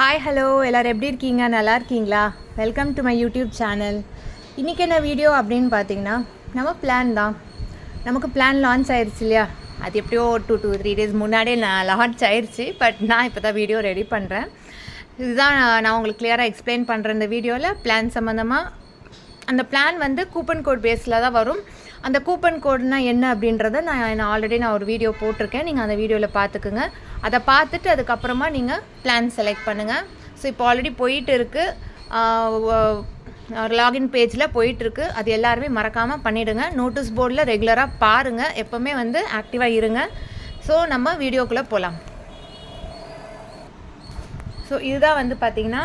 Hi hello எல்லோரும் எப்படி இருக்கீங்க? நல்லா இருக்கீங்களா? Welcome to my YouTube channel இன்றைக்கி என்ன வீடியோ அப்படின்னு பார்த்தீங்கன்னா நம்ம பிளான் தான். நமக்கு பிளான் லான்ச் ஆயிடுச்சு இல்லையா? அது எப்படியோ டூ டூ த்ரீ டேஸ் முன்னாடியே நான் லான்ச் ஆயிடுச்சு பட் நான் இப்போ தான் வீடியோ ரெடி பண்ணுறேன் இதுதான் நான் நான் உங்களுக்கு கிளியராக எக்ஸ்பிளைன் பண்ணுற இந்த வீடியோவில் பிளான் சம்மந்தமாக அந்த பிளான் வந்து கூப்பன் கோட் பேஸில் தான் வரும். அந்த கூப்பன் கோட்னா என்ன அப்படின்றத நான் நான் ஆல்ரெடி நான் ஒரு வீடியோ போட்டிருக்கேன். நீங்கள் அந்த வீடியோவில் பார்த்துக்குங்க. அதை பார்த்துட்டு அதுக்கப்புறமா நீங்கள் பிளான் செலக்ட் பண்ணுங்கள் ஸோ இப்போ ஆல்ரெடி போயிட்டு இருக்குது லாகின் பேஜில் போயிட்டுருக்கு அது எல்லாருமே மறக்காமல் பண்ணிவிடுங்க நோட்டீஸ் போர்டில் ரெகுலராக பாருங்கள் எப்போவுமே வந்து ஆக்டிவாக இருங்க. ஸோ நம்ம வீடியோக்குள்ளே போகலாம் ஸோ இதுதான் வந்து பார்த்திங்கன்னா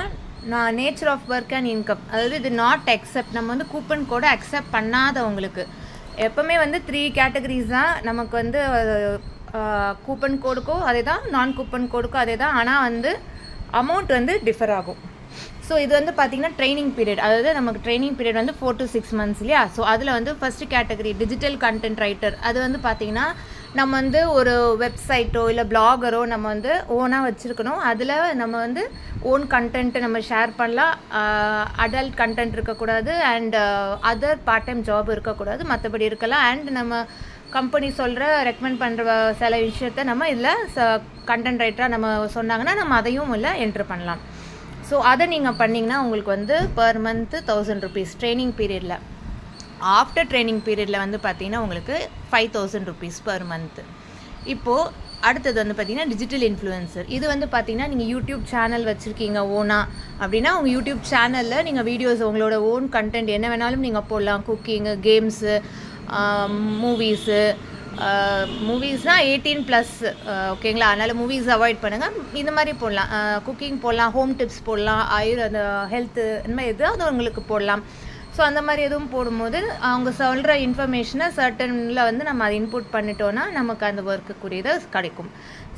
நான் nature of work and income அதாவது இது நாட் அக்செப்ட் நம்ம வந்து கூப்பன் கோடை அக்செப்ட் பண்ணாதவங்களுக்கு. எப்போவுமே வந்து த்ரீ கேட்டகரிஸ் தான் நமக்கு வந்து கூப்பன் கோடுக்கும் அதே தான் நான் கூப்பன் கோடுக்கும் அதே தான் ஆனால் வந்து அமௌண்ட் வந்து டிஃபர் ஆகும். ஸோ இது வந்து பார்த்தீங்கன்னா ட்ரைனிங் பீரியட் அதாவது நமக்கு ட்ரைனிங் பீரியட் வந்து ஃபோர் டு சிக்ஸ் மந்த்ஸ் இல்லையா? ஸோ அதில் வந்து first category digital content writer அது வந்து பார்த்திங்கன்னா நம்ம வந்து ஒரு வெப்சைட்டோ இல்லை பிளாகரோ நம்ம வந்து ஓனாக வச்சுருக்கணும். அதில் நம்ம வந்து ஓன் கண்டென்ட்டு நம்ம ஷேர் பண்ணலாம். அடல்ட் கண்டென்ட் இருக்கக்கூடாது and other part time job இருக்கக்கூடாது. மற்றபடி இருக்கலாம். அண்ட் நம்ம கம்பெனி சொல்கிற ரெக்கமெண்ட் பண்ணுற சில விஷயத்த நம்ம இதில் ச கண்டென்ட் ரைட்டராக நம்ம சொன்னாங்கன்னா நம்ம அதையும் இல்லை என்ட்ரு பண்ணலாம். ஸோ அதை நீங்கள் பண்ணிங்கன்னா உங்களுக்கு வந்து per month thousand rupees training பீரியடில் ஆஃப்டர் ட்ரைனிங் பீரியடில் வந்து பார்த்தீங்கன்னா உங்களுக்கு five thousand rupees per month இப்போது அடுத்தது வந்து பார்த்தீங்கன்னா டிஜிட்டல் இன்ஃப்ளூயன்சர் இது வந்து பார்த்தீங்கன்னா நீங்கள் யூடியூப் சேனல் வச்சுருக்கீங்க ஓனா அப்படின்னா உங்கள் யூடியூப் சேனலில் நீங்கள் வீடியோஸ் உங்களோட ஓன் கண்டென்ட் என்ன வேணாலும் நீங்கள் போடலாம். குக்கிங்கு கேம்ஸு மூவிஸு மூவிஸ்னால் எயிட்டீன் ப்ளஸ் ஓகேங்களா அதனால் மூவிஸ் அவாய்ட் பண்ணுங்கள் இந்த மாதிரி போடலாம். குக்கிங் போடலாம் ஹோம் டிப்ஸ் போடலாம் ஆயுர் அந்த ஹெல்த்து இந்த மாதிரி எதாவது உங்களுக்கு போடலாம். ஸோ அந்த மாதிரி எதுவும் போடும்போது அவங்க சொல்கிற இன்ஃபர்மேஷனை சர்டனில் வந்து நம்ம அதை இன்புட் பண்ணிட்டோன்னா நமக்கு அந்த ஒர்க்குக்குரியது கிடைக்கும்.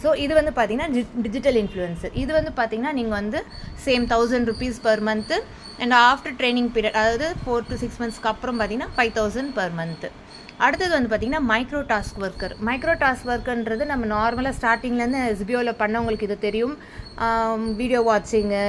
ஸோ இது வந்து பார்த்திங்கன்னா டிஜிட்டல் இன்ஃப்ளூயன்சர் இது வந்து பார்த்திங்கன்னா நீங்கள் வந்து same thousand rupees per month and after training period அதாவது ஃபோர் டு சிக்ஸ் மந்த்ஸ்க்கு அப்புறம் பார்த்திங்கன்னா ஃபைவ் தௌசண்ட் பர் மந்த்து அடுத்தது வந்து பார்த்திங்கன்னா micro task worker micro task ஒர்க்குன்றது நம்ம நார்மலாக ஸ்டார்டிங்லேருந்து எஸ்பிஓவில் பண்ணவங்களுக்கு இது தெரியும். வீடியோ வாட்சிங்கு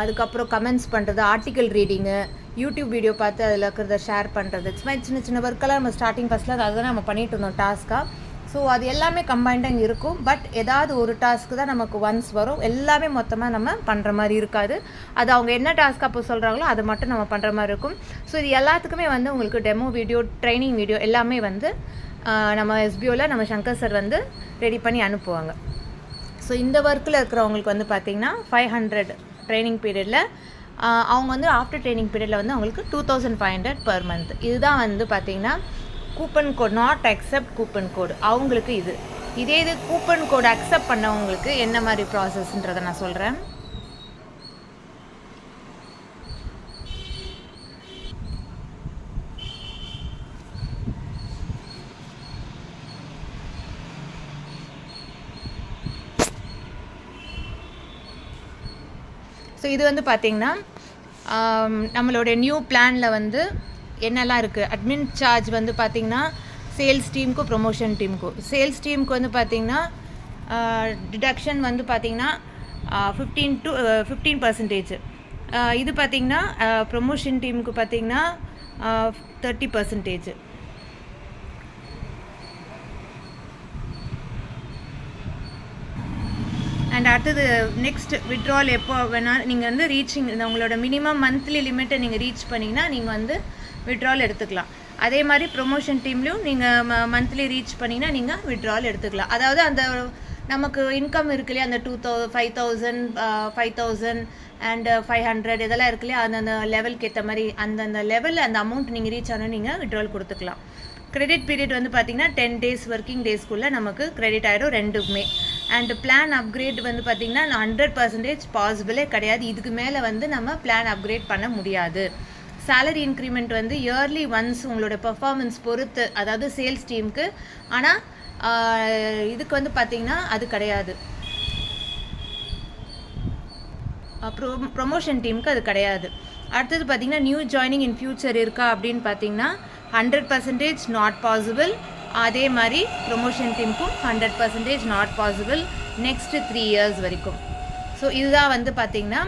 அதுக்கப்புறம் கமெண்ட்ஸ் பண்ணுறது ஆர்டிக்கல் ரீடிங்கு யூடியூப் வீடியோ பார்த்து அதில் இருக்கிறத ஷேர் பண்ணுறது சும்மா சின்ன சின்ன ஒர்க்கெல்லாம் நம்ம ஸ்டார்டிங் ஃபஸ்ட்டில் அதை தான் நம்ம பண்ணிகிட்டு இருந்தோம் டாஸ்க்காக ஸோ அது எல்லாமே கம்பைண்டாக இருக்கும். பட் ஏதாவது ஒரு டாஸ்க்கு தான் நமக்கு ஒன்ஸ் வரும். எல்லாமே மொத்தமாக நம்ம பண்ணுற மாதிரி இருக்காது. அது அவங்க என்ன டாஸ்க் அப்போ சொல்கிறாங்களோ அதை மட்டும் நம்ம பண்ணுற மாதிரி இருக்கும். ஸோ இது எல்லாத்துக்குமே வந்து உங்களுக்கு டெமோ வீடியோ ட்ரைனிங் வீடியோ எல்லாமே வந்து நம்ம எஸ்பிஓவில் நம்ம சங்கர் சார் வந்து ரெடி பண்ணி அனுப்புவாங்க. ஸோ இந்த ஒர்க்கில் இருக்கிறவங்களுக்கு வந்து பார்த்திங்கன்னா ஃபைவ் ஹண்ட்ரட் ட்ரைனிங் பீரியடில் அவங்க வந்து ஆஃப்டர் ட்ரைனிங் பீரியடில் வந்து அவங்களுக்கு two thousand five hundred per month இதுதான் வந்து பார்த்திங்கன்னா coupon code not accept coupon code அவங்களுக்கு இது. இதே இது கூப்பன் கோடு அக்செப்ட் பண்ணவங்களுக்கு என்ன மாதிரி ப்ராசஸ்ன்றதை நான் சொல்கிறேன் ஸோ இது வந்து பார்த்திங்கன்னா நம்மளுடைய நியூ பிளானில் வந்து என்னெல்லாம் இருக்குது அட்மின் சார்ஜ் வந்து பார்த்திங்கன்னா சேல்ஸ் டீமுக்கும் ப்ரொமோஷன் டீமுக்கும் சேல்ஸ் டீமுக்கு வந்து பார்த்திங்கன்னா டிடக்ஷன் வந்து பார்த்திங்கன்னா ஃபிஃப்டீன் டு ஃபிஃப்டீன் பர்சன்டேஜ் இது பார்த்திங்கன்னா ப்ரொமோஷன் டீமுக்கு பார்த்திங்கன்னா தேர்ட்டி பர்சன்டேஜ் அண்ட் அடுத்தது நெக்ஸ்ட் விட்ரால் எப்போ வேணால் நீங்கள் வந்து ரீச்சிங் உங்களோட மினிமம் மந்த்லி லிமிட்டை நீங்கள் ரீச் பண்ணிங்கன்னா நீங்கள் வந்து விட்ரால் எடுத்துக்கலாம். அதே மாதிரி ப்ரொமோஷன் டீம்லேயும் நீங்கள் ம மந்த்லி ரீச் பண்ணிங்கன்னா நீங்கள் விட்ரால் எடுத்துக்கலாம். அதாவது அந்த நமக்கு இன்கம் இருக்கு இல்லையா அந்த two thou five thousand five thousand and five hundred இதெல்லாம் இருக்கு இல்லையா அந்தந்த லெவலுக்கு ஏற்ற மாதிரி அந்தந்த லெவலில் அந்த அமௌண்ட் நீங்கள் ரீச் ஆனால் நீங்கள் விட்ரால் கொடுத்துக்கலாம். கிரெடிட் பீரியட் வந்து பார்த்தீங்கன்னா டென் டேஸ் ஒர்க்கிங் டேஸ்க்குள்ளே நமக்கு கிரெடிட் ஆகிடும் ரெண்டுக்குமே. அண்ட் பிளான் அப்கிரேட் வந்து பார்த்திங்கன்னா ஹண்ட்ரட் பர்சன்டேஜ் பாசிபிளே கிடையாது. இதுக்கு மேலே வந்து நம்ம பிளான் அப்கிரேட் பண்ண முடியாது. சேலரி இன்க்ரிமெண்ட் வந்து இயர்லி ஒன்ஸ் உங்களோட பெர்ஃபார்மன்ஸ் பொறுத்து அதாவது சேல்ஸ் டீமுக்கு ஆனால் இதுக்கு வந்து பார்த்திங்கன்னா அது கிடையாது. ப்ரோ ப்ரொமோஷன் டீமுக்கு அது கிடையாது. அடுத்தது பார்த்திங்கன்னா நியூ ஜாயினிங் இன் ஃபியூச்சர் இருக்கா அப்படின்னு பார்த்தீங்கன்னா ஹண்ட்ரட் பர்சன்டேஜ் நாட் பாசிபிள் அதே மாதிரி ப்ரொமோஷன் டீமுக்கும் hundred percentage not possible next three years வரைக்கும். ஸோ இதுதான் வந்து பார்த்தீங்கன்னா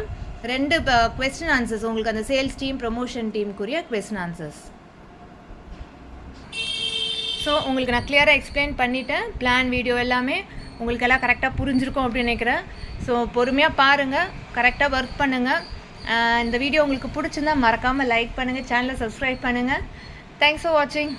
ரெண்டு கொஸ்டின் ஆன்சர்ஸ் உங்களுக்கு அந்த சேல்ஸ் டீம் ப்ரொமோஷன் டீமுக்குரிய கொஸ்டின் ஆன்சர்ஸ் ஸோ உங்களுக்கு நான் கிளியராக எக்ஸ்பிளைன் பண்ணிவிட்டேன் பிளான் வீடியோ எல்லாமே உங்களுக்கு எல்லாம் கரெக்டாக புரிஞ்சிருக்கும் அப்படின்னு நினைக்கிறேன். ஸோ பொறுமையாக பாருங்கள் கரெக்டாக ஒர்க் பண்ணுங்கள் இந்த வீடியோ உங்களுக்கு பிடிச்சிருந்தா மறக்காமல் லைக் பண்ணுங்கள் சேனலை சப்ஸ்கிரைப் பண்ணுங்கள் தேங்க்ஸ் ஃபார் வாட்சிங்